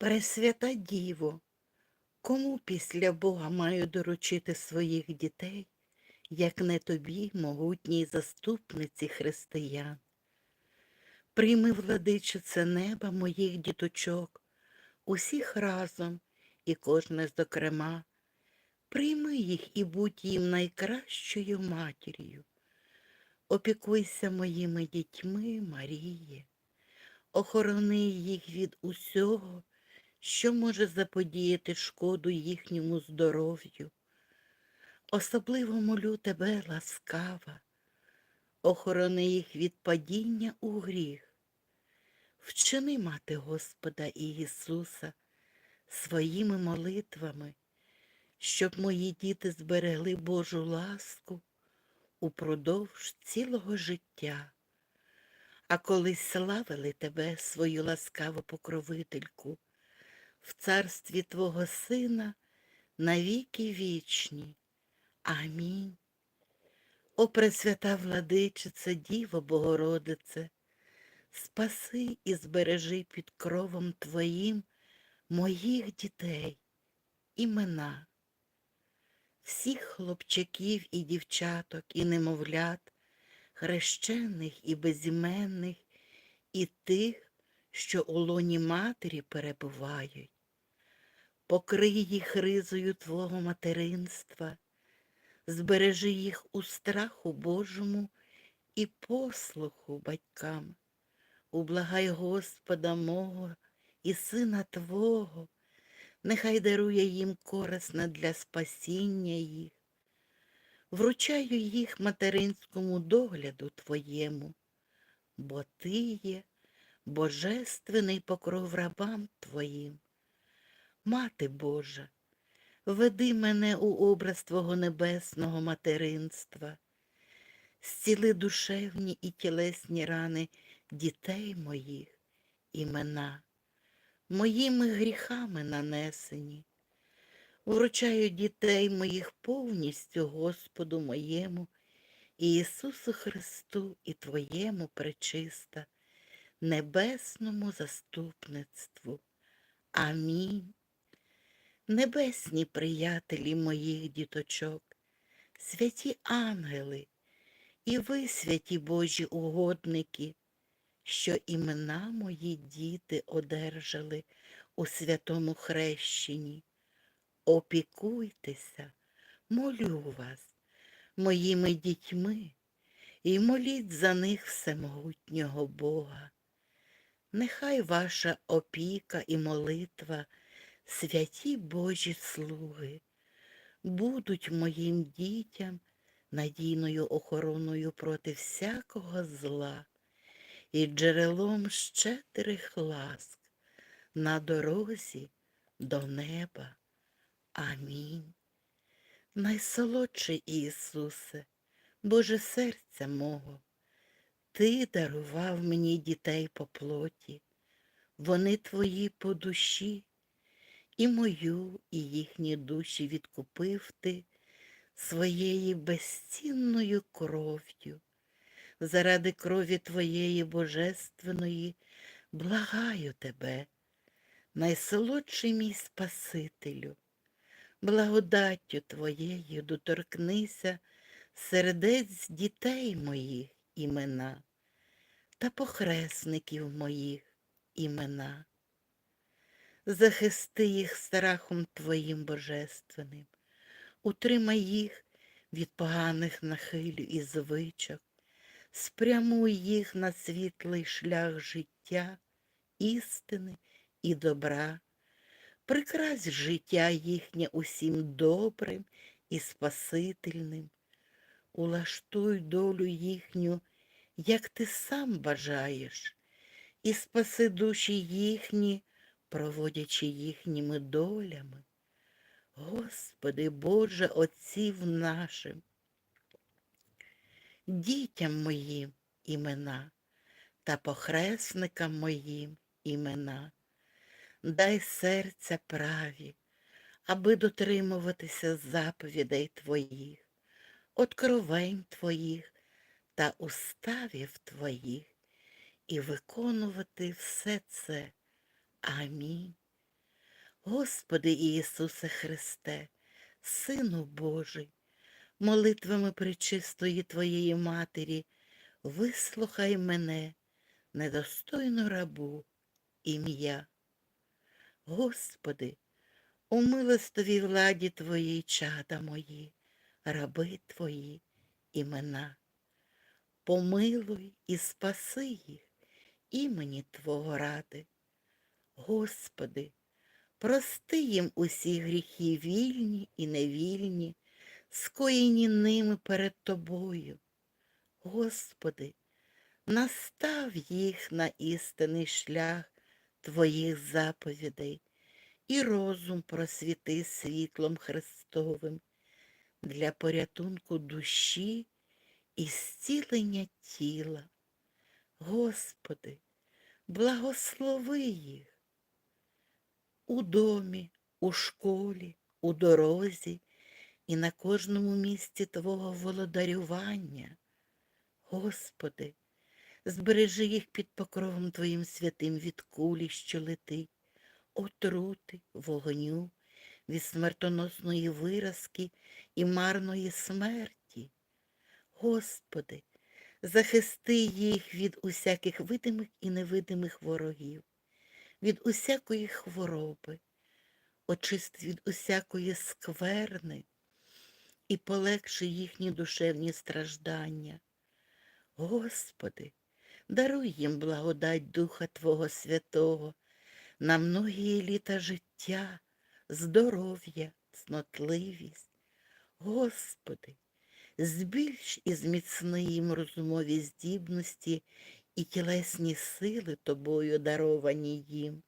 Пресвята Діво, кому після Бога маю доручити своїх дітей, як не тобі, могутній заступниці християн? Прийми, владичице неба моїх діточок, усіх разом і кожне зокрема, прийми їх і будь їм найкращою матір'ю. Опікуйся моїми дітьми, Маріє, охорони їх від усього, що може заподіяти шкоду їхньому здоров'ю. Особливо молю тебе, ласкава, охорони їх від падіння у гріх. Вчини мати Господа і Ісуса своїми молитвами, щоб мої діти зберегли Божу ласку упродовж цілого життя, а колись славили тебе, свою ласкаву покровительку, в царстві Твого Сина навіки вічні. Амінь. О Пресвята владичице, Діво Богородице, спаси і збережи під кровом Твоїм моїх дітей, імена, всіх хлопчаків і дівчаток, і немовлят, хрещених і безіменних, і тих, що у лоні матері перебувають. Покрий їх ризою Твого материнства, збережи їх у страху Божому і послуху батькам. Ублагай Господа мого і Сина Твого, нехай дарує їм корисне для спасіння їх. Вручаю їх материнському догляду Твоєму, бо Ти є божественний покров рабам Твоїм. Мати Божа, веди мене у образ Твого небесного материнства, зціли душевні і тілесні рани дітей моїх, імена, моїми гріхами нанесені. Вручаю дітей моїх повністю Господу моєму, Ісусу Христу і Твоєму пречиста, небесному заступництву. Амінь. Небесні приятелі моїх діточок, святі ангели, і ви, святі Божі угодники, що імена мої діти одержали у святому хрещенні. Опікуйтеся, молю вас, моїми дітьми, і моліть за них всемогутнього Бога. Нехай ваша опіка і молитва, святі Божі слуги, будуть моїм дітям надійною охороною проти всякого зла і джерелом щедрих ласк на дорозі до неба. Амінь. Найсолодший Ісусе, Боже серця мого, Ти дарував мені дітей по плоті, вони твої по душі, і мою, і їхні душі відкупив ти своєю безцінною кров'ю. Заради крові Твоєї Божественної благаю тебе, найсолодший мій Спасителю. Благодаттю Твоєю доторкнися сердець дітей моїх імена та похресників моїх імена. Захисти їх страхом Твоїм божественним, утримай їх від поганих нахилів і звичок, спрямуй їх на світлий шлях життя, істини і добра. Прикрась життя їхнє усім добрим і спасительним, улаштуй долю їхню, як ти сам бажаєш, і спаси душі їхні, проводячи їхніми долями. Господи Боже Отців нашим, дітям моїм імена та похресникам моїм імена. Дай серця праві, аби дотримуватися заповідей Твоїх, откровень Твоїх та уставів Твоїх і виконувати все це. Амінь. Господи Ісусе Христе, Сину Божий, молитвами пречистої Твоєї Матері, вислухай мене, недостойну рабу, ім'я. Господи, у милостивій владі Твоїй чада мої, раби Твої імена. Помилуй і спаси їх імені Твого ради. Господи, прости їм усі гріхи вільні і невільні, скоєні ними перед Тобою. Господи, настав їх на істинний шлях Твоїх заповідей і розум просвіти світлом Христовим для порятунку душі і зцілення тіла. Господи, благослови їх у домі, у школі, у дорозі і на кожному місці Твого володарювання. Господи, збережи їх під покровом Твоїм святим від кулі, що летить, отрути, вогню, від смертоносної виразки і марної смерті. Господи, захисти їх від усяких видимих і невидимих ворогів, від усякої хвороби, очисти від усякої скверни і полегши їхні душевні страждання. Господи, даруй їм благодать Духа Твого Святого на многії літа життя, здоров'я, цнотливість. Господи, збільш і зміцни їм розумові здібності і тілесні сили Тобою даровані їм.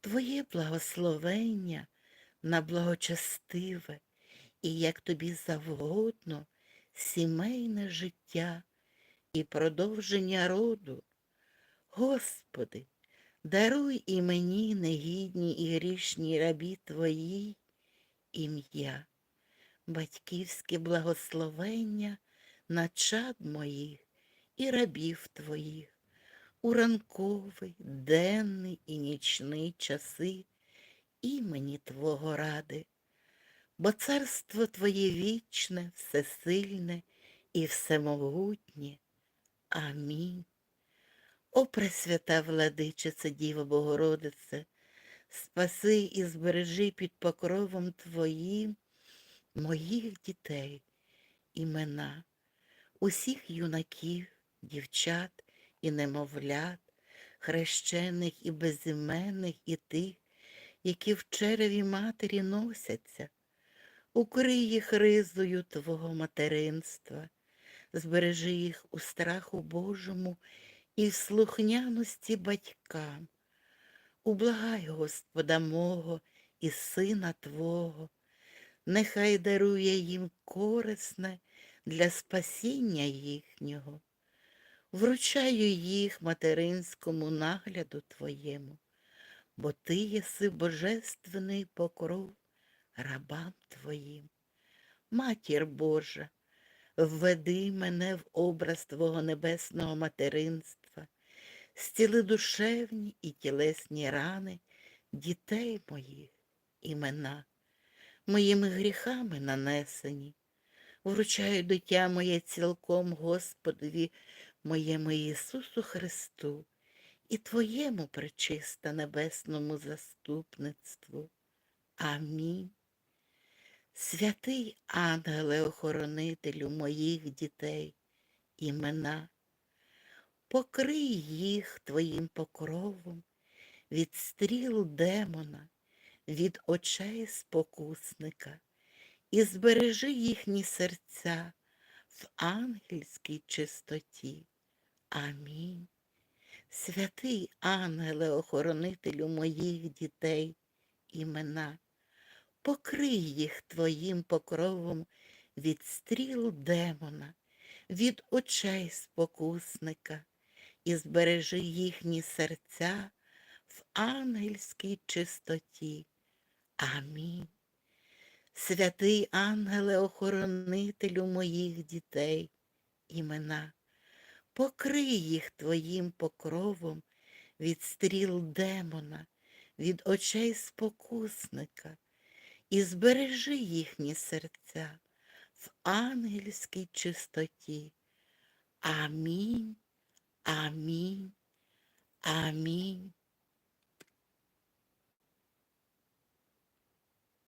Твоє благословення на благочестиве і, як тобі завгодно, сімейне життя і продовження роду. Господи, даруй і мені негідній і грішній рабі Твоїй ім'я, батьківське благословення на чад моїх і рабів Твоїх, у ранковий, денний і нічний часи імені Твого ради, бо царство Твоє вічне, всесильне і всемогутнє. Амінь. О Пресвята владичице Діва Богородице, спаси і збережи під покровом Твоїм моїх дітей, імена, усіх юнаків, дівчат і немовлят, хрещених і безіменних, і тих, які в череві матері носяться, укрий їх ризою Твого материнства, збережи їх у страху Божому і в слухняності батькам. Ублагай Господа мого і Сина Твого, нехай дарує їм корисне для спасіння їхнього. Вручаю їх материнському нагляду Твоєму, бо Ти єси божественний покров рабам Твоїм. Матір Божа, введи мене в образ Твого небесного материнства, зціли душевні і тілесні рани дітей моїх, імена, моїми гріхами нанесені. Вручаю дитя моє цілком Господові, моєму Ісусу Христу і Твоєму пречиста небесному заступництву. Амінь. Святий ангеле охоронителю моїх дітей, імена, покрий їх Твоїм покровом від стріл демона, від очей спокусника і збережи їхні серця в ангельській чистоті. Амінь. Святий ангеле охоронителю моїх дітей, імена покрий їх твоїм покровом від стріл демона, від очей спокусника і збережи їхні серця в ангельській чистоті. Амінь. Святий ангеле охоронителю моїх дітей, імена, покрий їх твоїм покровом від стріл демона, від очей спокусника і збережи їхні серця в ангельській чистоті. Амінь, амінь, амінь.